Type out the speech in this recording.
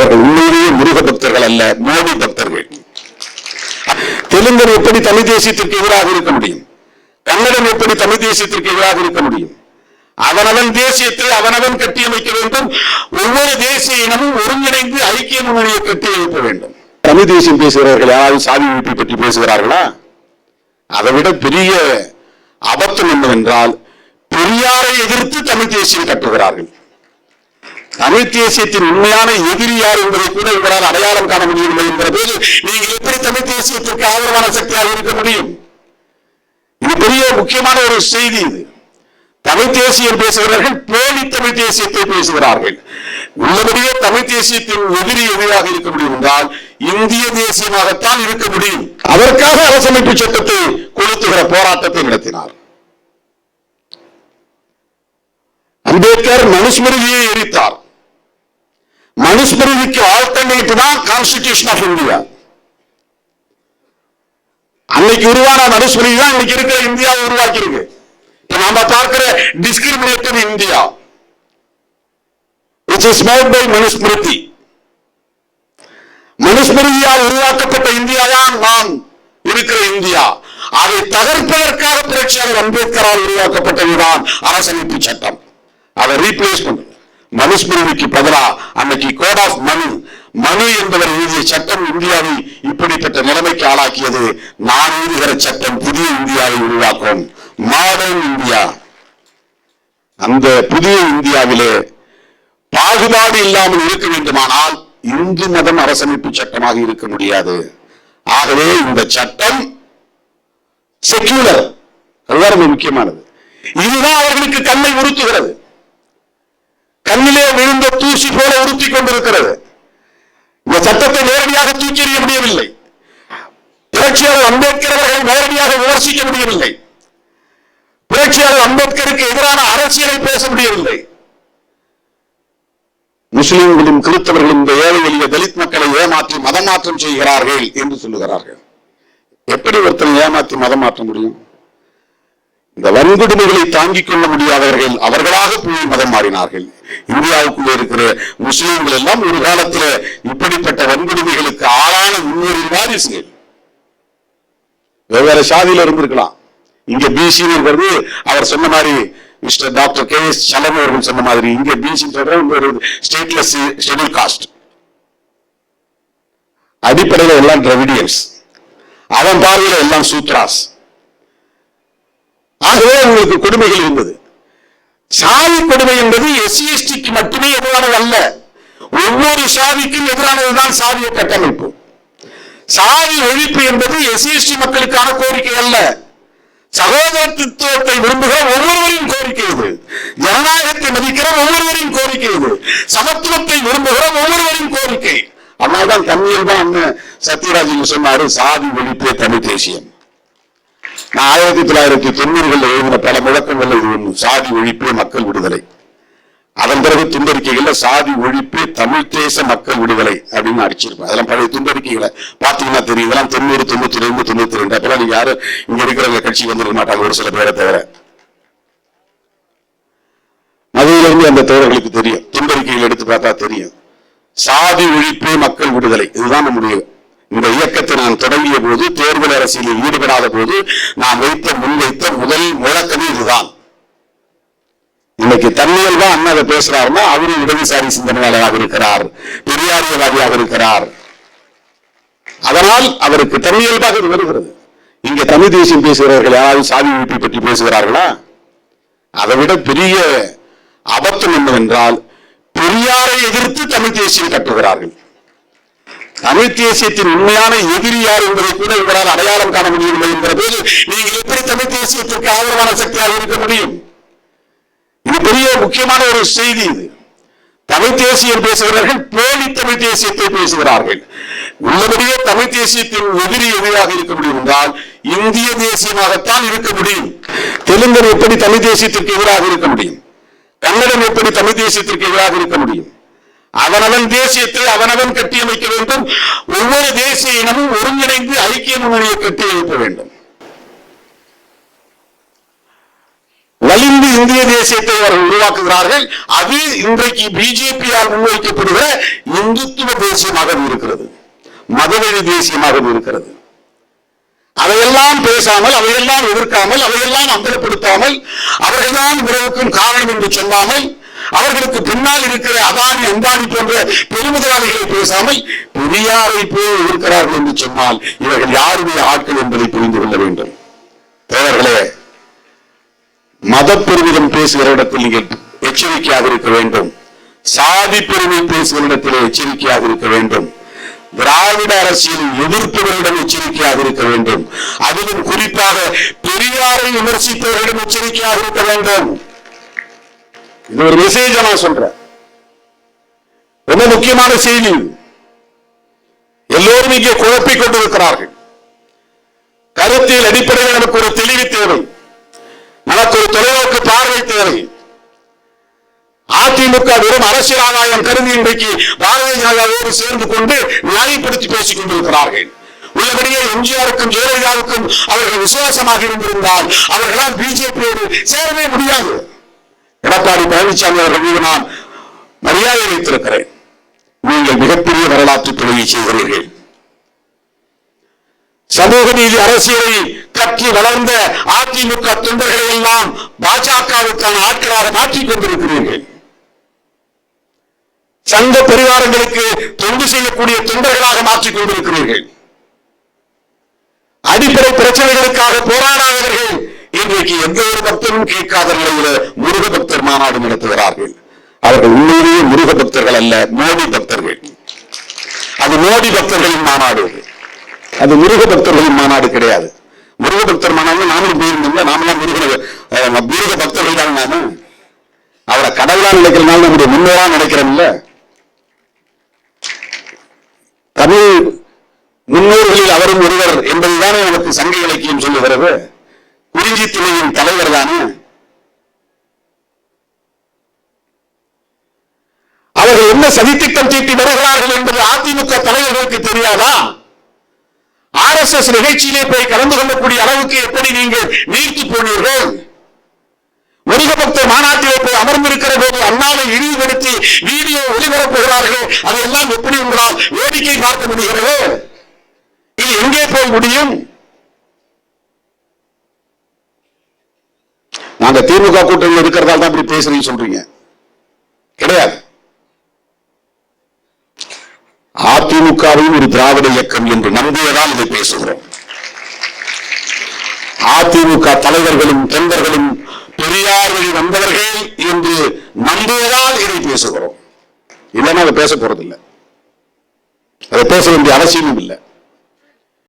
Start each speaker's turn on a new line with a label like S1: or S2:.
S1: அவர்கள் உண்மையிலேயே முருக பக்தர்கள் அல்ல மோடி பக்தர்கள். தெலுங்கன் எப்படி தமிழ் தேசியத்திற்கு எதிராக இருக்க முடியும்? கன்னடம் எப்படி தமிழ் தேசியத்திற்கு எதிராக இருக்க முடியும்? அவனவன் தேசியத்தை அவனவன் கட்டியமைக்க வேண்டும். ஒவ்வொரு தேசிய இனமும் ஒருங்கிணைந்து ஐக்கிய முன்னணியை கட்டியமைக்க வேண்டும். தமிழ் தேசியம் பேசுகிறவர்கள் யாராவது சாதி ஒழிப்பை பற்றி பேசுகிறார்களா? அதை விட பெரிய அபத்தம் என்னவென்றால் பெரியாரை எதிர்த்து தமிழ் தேசியம் கட்டுகிறார்கள். தமிழ் தேசியத்தின் உண்மையான எதிரி யார் என்பதை கூட இவரால் அடையாளம் காண முடியவில்லை என்கிற போது நீங்கள் எப்படி தமிழ் தேசியத்திற்கு ஆதரவான சக்தியாக இருக்க முடியும்? இது பெரிய முக்கியமான ஒரு செய்தி இது. தமிழ் தேசியம் பேசுகிறார்கள் போலி தமிழ் தேசியத்தை பேசுகிறார்கள். உள்ளபடியே தமிழ் தேசியத்தின் எதிரி எதிராக இருக்க முடியும் என்றால் இந்திய தேசியமாகத்தான் இருக்க முடியும். அதற்காக அரசமைப்பு சட்டத்தை கொளுத்துகிற போராட்டத்தை நடத்தினார். அம்பேத்கர் மனுஸ்மிருதியை எரித்தார். மனுஸ்மிருதிக்கு ஆல்டர்னேட் தான் கான்ஸ்டிடியூஷன் ஆஃப் இந்தியா அன்னைக்கு உருவான மனுஸ்மிருதி தான் இன்னைக்கு இருக்கிற இந்தியாவை உருவாக்கி இருக்கு இப்ப நாம பார்க்கிற discriminator India it's is made by Manusmriti மனுஸ்மிருதியால் உருவாக்கப்பட்ட இந்தியா தான் நாம் இருக்கிற இந்தியா. அதை தகர்ப்பதற்காக புரட்சியாளர் அம்பேத்கரால் உருவாக்கப்பட்டதுதான் அரசமைப்பு சட்டம். அதை ரீப்ளேஸ் பண்ணு மனுஸ்மிருதிக்கு பதிலா அன்னைக்கு கோட் ஆஃப் மனு மனு என்பவர் எழுதிய சட்டம் இந்தியாவை இப்படிப்பட்ட நிலைமைக்கு ஆளாக்கியது. நான் எழுதுகிற சட்டம் புதிய இந்தியாவை உருவாக்கும். மாடர்ன் இந்தியா அந்த புதிய இந்தியாவிலே பாகுபாடு இல்லாமல் இருக்க வேண்டுமானால் இந்து மதம் அரசமைப்பு சட்டமாக இருக்க முடியாது. ஆகவே இந்த சட்டம் செக்யூலர் அதுதான் ரொம்ப முக்கியமானது. இதுதான் அவர்களுக்கு கண்ணை உறுத்துகிறது. கண்ணிலே விழுந்த தூசி போல உறுத்தி கொண்டிருக்கிறது. இந்த சட்டத்தை நேரடியாக தூக்கி எறிய முடியவில்லை. புரட்சியாளர் அம்பேத்கர் அவர்கள் நேரடியாக விமர்சிக்க முடியவில்லை. புரட்சியாளர் அம்பேத்கருக்கு எதிரான அரசியலை பேச முடியவில்லை. முஸ்லிம்களும் கிறிஸ்தவர்களும் இந்த ஏழை எளிய தலித் மக்களை ஏமாற்றி மதம் மாற்றம் செய்கிறார்கள் என்று சொல்லுகிறார்கள். எப்படி ஒருத்தனை ஏமாற்றி மதம் மாற்ற முடியும்? இந்த வன்கொடுமைகளை தாங்கிக் கொள்ள முடியாதவர்கள் அவர்களாக போய் மதம் மாறினார்கள். இந்தியாவுக்குள்ள இருக்கிற முஸ்லீம்கள் எல்லாம் ஒரு காலத்துல இப்படிப்பட்ட வன்கொடுமைகளுக்கு ஆளான முன்னோரி வாரிசுகள் வெவ்வேறு சாதியில இருந்திருக்கலாம். இங்க பிசின்னு இருக்கிறது அவர் சொன்ன மாதிரி மிஸ்டர் டாக்டர் கே எஸ் சலம் அவர்கள் சொன்ன மாதிரி இங்க பிசி ஸ்டேட்லெஸ் ஷெடியூல் காஸ்ட் அடிப்படையில் எல்லாம் டிராவிடியன்ஸ் அவன் பார்வையில் எல்லாம் சூத்ராஸ் ஆகவே உங்களுக்கு கொடுமைகள் இருந்தது. சாதி கொடுமை என்பது எஸ்சி எஸ்டிக்கு மட்டுமே எதிரானது அல்ல. ஒவ்வொரு சாதிக்கும் எதிரானதுதான் சாதிய கட்டமைப்பு. சாதி ஒழிப்பு என்பது எஸ்சி மக்களுக்கான கோரிக்கை அல்ல. சகோதரத்துவத்தை விரும்புகிற ஒவ்வொருவரின் கோரிக்கை இது. ஜனநாயகத்தை மதிக்கிற ஒவ்வொருவரின் கோரிக்கை இது. சமத்துவத்தை விரும்புகிற ஒவ்வொருவரின் கோரிக்கை. அதனால்தான் தண்ணியில் தான் சத்யராஜன் சொன்னாரு சாதி ஒழிப்பே தமிழ் தேசியம். நான் ஆயிரத்தி தொள்ளாயிரத்தி தொண்ணூறுகளில் எழுதின பல முழக்கங்கள் இது ஒன்று. சாதி ஒழிப்பே மக்கள் விடுதலை. அதன் பிறகு துண்டறிக்கைகள்ல சாதி ஒழிப்பே தமிழ் தேச மக்கள் விடுதலை அப்படின்னு அடிச்சிருப்பேன் அதெல்லாம் பழைய துண்டறிக்கைகளை பாத்தீங்கன்னா தெரியும். இதெல்லாம் தொண்ணூறு தொண்ணூத்தி ரெண்டு தொண்ணூத்தி ரெண்டு. அப்பெல்லாம் நீங்க யாரும் இங்க இருக்கிறவங்க கட்சிக்கு வந்துருக்க மாட்டாங்க ஒரு சில பேரை தவிர. மதுரையிலிருந்து அந்த தோழர்களுக்கு தெரியும். துண்டறிக்கைகள் எடுத்து பார்த்தா தெரியும். சாதி ஒழிப்பே மக்கள் விடுதலை. இதுதான் நம்முடைய இந்த இயக்கத்தை நான் தொடங்கிய போது தேர்தல் அரசியலில் ஈடுபடாத போது நான் வைத்த முன்வைத்த முதல் முழக்கமே இதுதான். இன்னைக்கு தன்னியல் தான் அண்ணா அதை பேசுறாருன்னா அவரும் இடதுசாரி சிந்தனையாளராக இருக்கிறார் பெரியாரியவாதியாக இருக்கிறார். அதனால் அவருக்கு தன்னியல்பாக இது வருகிறது. இங்க தமிழ் தேசியம் பேசுகிறவர்கள் யாராவது சாதி ஒழிப்பை பற்றி பேசுகிறார்களா? அதை விட பெரிய அபத்தம் என்னவென்றால் பெரியாரை எதிர்த்து தமிழ் தேசியம் கட்டுகிறார்கள். தமிழ் தேசியத்தின் உண்மையான எதிரி யார் என்பதை கூட இவரால் அடையாளம் காண முடியவில்லை என்கிற போது நீங்கள் எப்படி தமிழ் தேசியத்திற்கு ஆதரவான சக்தியாக இருக்க முடியும்? பெரிய முக்கியமான ஒரு செய்தி இது. தமிழ் தேசியம் பேசுகிறவர்கள் போலி தமிழ் தேசியத்தை பேசுகிறார்கள். உள்ளபடியே தமிழ் தேசியத்தின் எதிரி எதிராக இருக்க முடியும் என்றால் இந்திய தேசியமாகத்தான் இருக்க முடியும். தெலுங்கர் எப்படி தமிழ் தேசியத்திற்கு எதிராக இருக்க முடியும்? கன்னடம் எப்படி தமிழ் தேசியத்திற்கு எதிராக இருக்க முடியும்? அவனவன் தேசியத்தை அவனவன் கட்டியமைக்க வேண்டும். ஒவ்வொரு தேசிய இனமும் ஒருங்கிணைந்து ஐக்கிய முன்னணியை கட்டியமைக்க வேண்டும். இந்திய தேசியத்தை அவர்கள் உருவாக்குகிறார்கள். அது இன்றைக்கு பிஜேபியால் முன்வைக்கப்படுகிற இந்துத்துவ தேசியமாக இருக்கிறது. மதவெறி தேசியமாக இருக்கிறது. அதையெல்லாம் பேசாமல் அவையெல்லாம் எதிர்க்காமல் அவையெல்லாம் அம்பலப்படுத்தாமல் அவர்கள்தான் உறவுக்கும் காரணம் என்று சொல்லாமல் அவர்களுக்கு பின்னால் இருக்கிற அதானி அம்பானி போன்ற பெருமுதலாளிகளை பேசாமல் பெரியாரை போல் இருக்கிறார்கள் என்று சொன்னால் இவர்கள் யாருடைய ஆட்கள் என்பதை புரிந்து கொள்ள வேண்டும். தேவர்களே மத பெருமிதம் பேசுகிற இடத்தில் நீங்கள் எச்சரிக்கையாக இருக்க வேண்டும். சாதி பெருமை பேசுகிற இடத்தில் எச்சரிக்கையாக இருக்க வேண்டும். திராவிட அரசியல் எதிர்ப்பவர்களிடம் எச்சரிக்கையாக இருக்க வேண்டும். அதிலும் குறிப்பாக பெரியாரை விமர்சித்தவர்களிடம் எச்சரிக்கையாக இருக்க வேண்டும். இது ஒரு மெசேஜ் நான் சொல்றேன். ரொம்ப முக்கியமான செய்தி. எல்லோரும் இங்கே குழப்பிக் கொண்டிருக்கிறார்கள். கருத்தியல் அடிப்படையில் நமக்கு ஒரு தெளிவு தேவை. வெறும் அரசியல் ஆதாயம் கருதி இன்றைக்கு பாரதிய ஜனதாவோடு சேர்ந்து கொண்டு நியாயப்படுத்தி பேசிக் கொண்டிருக்கிறார்கள். உள்ளபடியே எம்ஜிஆருக்கும் ஜெயலலிதாவுக்கும் அவர்கள் விசுவாசமாக இருந்திருந்தால் அவர்களால் பிஜேபியோடு சேரவே முடியாது. எடப்பாடி பழனிசாமி அவர்கள் மீது நான் மரியாதை வைத்திருக்கிறேன். நீங்கள் மிகப்பெரிய வரலாற்று பிழையை செய்கிறீர்கள். சமூக நீதி அரசியலை கட்டி வளர்ந்த அதிமுக தொண்டர்களை எல்லாம் பாஜகவுக்கான ஆட்களாக மாற்றிக் கொண்டிருக்கிறீர்கள். சங்க பரிவாரங்களுக்கு தொண்டு செய்யக்கூடிய தொண்டர்களாக மாற்றிக் கொண்டிருக்கிறீர்கள். அடிப்படை பிரச்சனைகளுக்காக போராடாதவர்கள் இன்றைக்கு எந்த ஒரு பக்தரும் கேட்காத நிலையில முருக பக்தர் மாநாடு நடத்துகிறார்கள் அவர்கள் உண்மையிலேயே முருக பக்தர்கள் அல்ல மோடி பக்தர்கள். அது மோடி பக்தர்களின் மாநாடு. அது. முருக பக்தர்களின் மாநாடு கிடையாது. முருக பக்தர் மாநாடு நாமளும் போயிருந்தோம்ல நாமெல்லாம் முருகன முருக பக்தர்கள் தான் நாம? அவரை கடவுளா நினைக்கிறனால நம்முடைய முன்னோரா நினைக்கிறோம்ல. தமிழ் முன்னோர்களில் அவரும் ஒருவர் என்பதுதானே நமக்கு சங்க இலக்கியம் சொல்லுகிறது. குறிஞ்சி துணையின் தலைவர் தானே? அவர்கள் என்ன சதித்திட்டம் தீட்டி வருகிறார்கள் என்பது அதிமுக தலைவர்களுக்கு தெரியாதா? ஆர் எஸ் எஸ் நிகழ்ச்சியிலே போய் கலந்து கொள்ளக்கூடிய அளவுக்கு எப்படி நீங்கள் நீக்கி போனீர்கள்? வணிக பக்த மாநாட்டிலே போய் அமர்ந்திருக்கிற போது அண்ணாவை இழிவுபடுத்தி வீடியோ ஒளிபரப்புகிறார்கள் அதையெல்லாம் எப்படி உங்களால் வேடிக்கை பார்க்க முடிகிறது? இது எங்கே போய் முடியும்? நாங்க திமுக கூட்டணியில் இருக்கிறதால தான் இப்படி பேசுறீங்க சொல்றீங்க. கிடையாது. அதிமுகவையும் ஒரு திராவிட இயக்கம் என்று நம்பியதால் இதை பேசுகிறோம். அதிமுக தலைவர்களும் தொண்டர்களும் பெரியார் வழி வந்தவர்கள் என்று நம்புவதால் இதை பேசுகிறோம். இல்லைன்னா அதை பேச போறதில்லை. அதை பேச வேண்டிய அவசியமும் இல்லை.